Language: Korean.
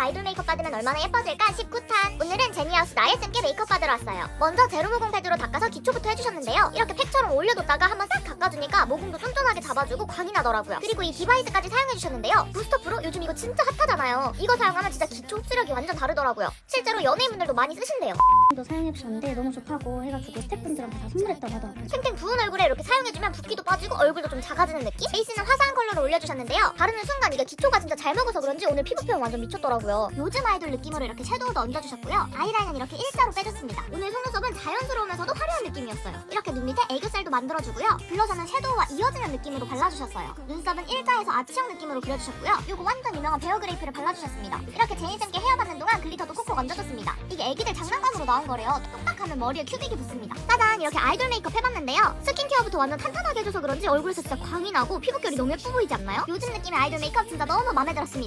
아이돌 메이크업 받으면 얼마나 예뻐질까 19탄 제니하우스 나예쌤께 메이크업 받으러 왔어요 먼저 제로 모공 패드로 닦아서 기초부터 해주셨는데요 이렇게 팩처럼 올려뒀다가 한번 싹 닦아주니까 모공도 쫀쫀하게 잡아주고 광이 나더라고요 그리고 이 디바이스까지 사용해주셨는데요 부스터 프로 요즘 이거 진짜 핫하잖아요 이거 사용하면 진짜 기초 흡수력이 완전 다르더라고요 실제로 연예인분들도 많이 쓰신대요 도 사용해주셨는데 너무 좋다고 해가지고 스태프분들한테 다 선물했다고 하더라고요. 탱탱 부은 얼굴에 이렇게 사용해주면 붓기도 빠지고 얼굴도 좀 작아지는 느낌? 베이스는 화사한 컬러로 올려주셨는데요. 바르는 순간 이게 기초가 진짜 잘 먹어서 그런지 오늘 피부 표현 완전 미쳤더라고요. 요즘 아이돌 느낌으로 이렇게 섀도우도 얹어주셨고요. 아이라인 은 이렇게 일자로 빼줬습니다. 오늘 속눈썹은 자연스러우면서도 화려한 느낌이었어요. 이렇게 눈 밑에 애교살도 만들어주고요. 블러셔는 섀도우와 이어지는 느낌으로 발라주셨어요. 눈썹은 일자에서 아치형 느낌으로 그려주셨고요. 요거 완전 유명한 베어 그레이프를 발라주셨습니다. 이렇게 제니쌤께 헤어 받는 동안 글리터도 콕콕 얹어줬습니다. 이게 애기들 장난감으로 나온 거래요. 똑딱하면 머리에 큐빅이 붙습니다. 짜잔 이렇게 아이돌 메이크업 해봤는데요. 스킨케어부터 완전 탄탄하게 해줘서 그런지 얼굴에서 진짜 광이 나고 피부결이 너무 예뻐 보이지 않나요? 요즘 느낌의 아이돌 메이크업 진짜 너무 마음에 들었습니다.